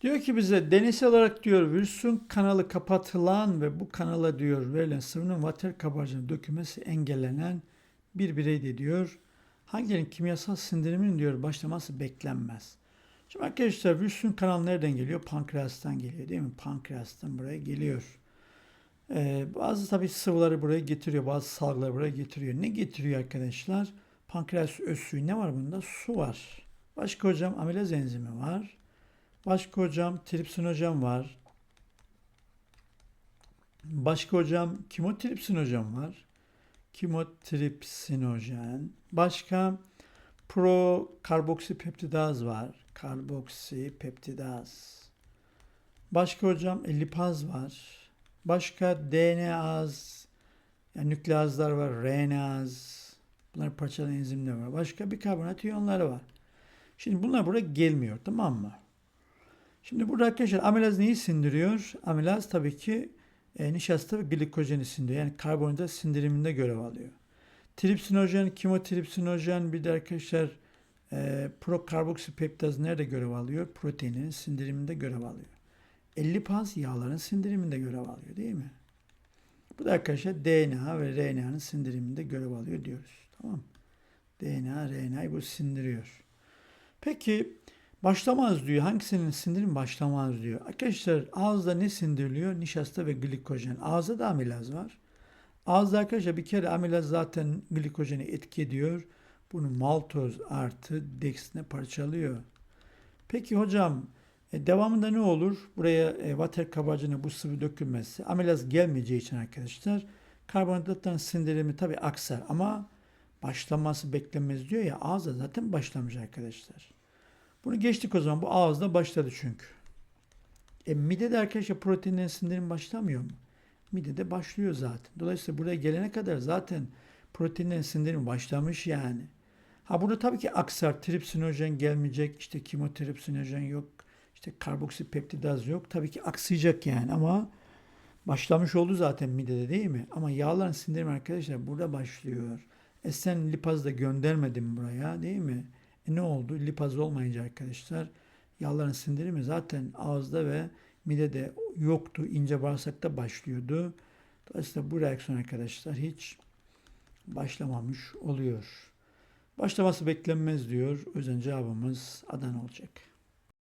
Diyor ki bize deneysel olarak diyor virüsün kanalı kapatılan ve bu kanala diyor verilen sıvının vater kabarcığının dökülmesi engellenen bir bireyde diyor hangilerinin kimyasal sindiriminin diyor başlaması beklenmez. Şimdi arkadaşlar virüsün kanalı nereden geliyor? Pankreastan geliyor değil mi? Pankreastan buraya geliyor. Ee, bazı tabii sıvıları buraya getiriyor, bazı salgıları buraya getiriyor. Ne getiriyor arkadaşlar? Pankreas öz suyu ne var bunda? Su var. Başka hocam amilaz enzimi var. Başka hocam tripsin hocam var. Başka hocam kimotripsin hocam var. Kimotripsinojen. Başka pro karboksipeptidaz var. Karboksipeptidaz. Başka hocam lipaz var. Başka DNAz, yani nükleazlar var, RNAz. Bunlar parçalı enzimler var. Başka bir karbonat iyonları var. Şimdi bunlar buraya gelmiyor tamam mı? Şimdi burada arkadaşlar amilaz neyi sindiriyor? Amilaz tabii ki e, nişasta ve glikojeni sindiriyor. Yani karbonhidrat sindiriminde görev alıyor. Tripsinojen, kimotripsinojen bir de arkadaşlar e, prokarboksipeptaz nerede görev alıyor? Proteinlerin sindiriminde görev alıyor. 50 paz yağların sindiriminde görev alıyor değil mi? Bu da arkadaşlar DNA ve RNA'nın sindiriminde görev alıyor diyoruz. Tamam mı? DNA, RNA'yı bu sindiriyor. Peki başlamaz diyor. Hangisinin sindirim başlamaz diyor. Arkadaşlar ağızda ne sindiriliyor? Nişasta ve glikojen. Ağızda da amilaz var. Ağızda arkadaşlar bir kere amilaz zaten glikojeni etki ediyor. Bunu maltoz artı dextrine parçalıyor. Peki hocam e, devamında ne olur? Buraya e, vater kabarcığına bu sıvı dökülmezse amilaz gelmeyeceği için arkadaşlar karbonhidratların sindirimi tabi aksar ama başlaması beklenmez diyor ya ağızda zaten başlamış arkadaşlar. Bunu geçtik o zaman. Bu ağızda başladı çünkü. E midede arkadaşlar proteinlerin sindirim başlamıyor mu? Midede başlıyor zaten. Dolayısıyla buraya gelene kadar zaten proteinlerin sindirimi başlamış yani. Ha burada tabii ki aksar, tripsinojen gelmeyecek, işte kimotripsinojen yok, işte karboksipeptidaz yok. Tabii ki aksayacak yani ama başlamış oldu zaten midede değil mi? Ama yağların sindirimi arkadaşlar burada başlıyor. E sen lipaz da göndermedin buraya değil mi? E ne oldu? Lipaz olmayınca arkadaşlar yağların sindirimi zaten ağızda ve midede yoktu. ince bağırsakta başlıyordu. Dolayısıyla bu reaksiyon arkadaşlar hiç başlamamış oluyor. Başlaması beklenmez diyor. Özen cevabımız Adana olacak.